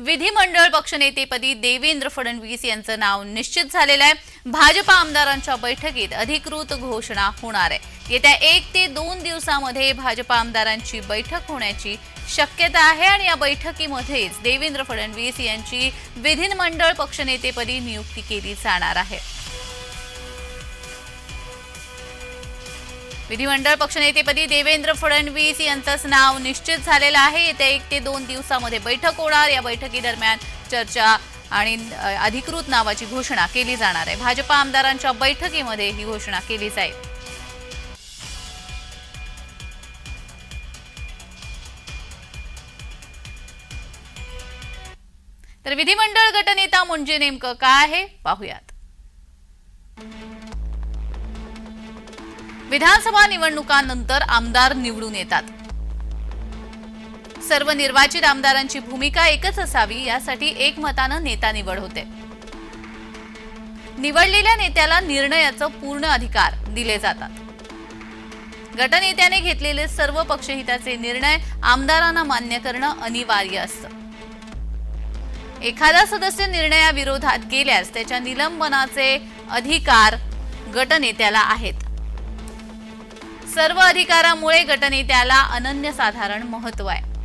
विधिमंडळ पक्षनेतेपदी देवेंद्र फडणवीस यांचं नाव निश्चित झालेलं आहे. भाजपा आमदारांच्या बैठकीत अधिकृत घोषणा होणार आहे. येत्या एक ते दोन दिवसामध्ये भाजपा आमदारांची बैठक होण्याची शक्यता आहे आणि या बैठकीमध्येच देवेंद्र फडणवीस यांची विधिमंडळ पक्षनेतेपदी नियुक्ती केली जाणार आहे. विधिमंडळ पक्षनेतेपदी देवेंद्र फडणवीस यांचंच नाव निश्चित झालेलं आहे. येत्या एक ते दोन दिवसामध्ये बैठक होणार. या बैठकीदरम्यान चर्चा आणि अधिकृत नावाची घोषणा केली जाणार आहे. भाजपा आमदारांच्या बैठकीमध्ये ही घोषणा केली जाईल. तर विधिमंडळ गटनेता म्हणजे नेमकं काय आहे? पाहूयात. विधानसभा निवडणुकांनंतर आमदार निवडून येतात. सर्व निर्वाचित आमदारांची भूमिका एकच असावी यासाठी एकमतानं नेता निवड होते. निवडलेल्या नेत्याला निर्णयाचं पूर्ण अधिकार दिले जातात. गटनेत्याने घेतलेले सर्व पक्षहिताचे निर्णय आमदारांना मान्य करणं अनिवार्य असतं. एखादा सदस्य निर्णयाविरोधात गेल्यास त्याच्या निलंबनाचे अधिकार गटनेत्याला आहेत. सर्व अधिकारामुळे गटनेत्याला अनन्यसाधारण महत्त्व आहे.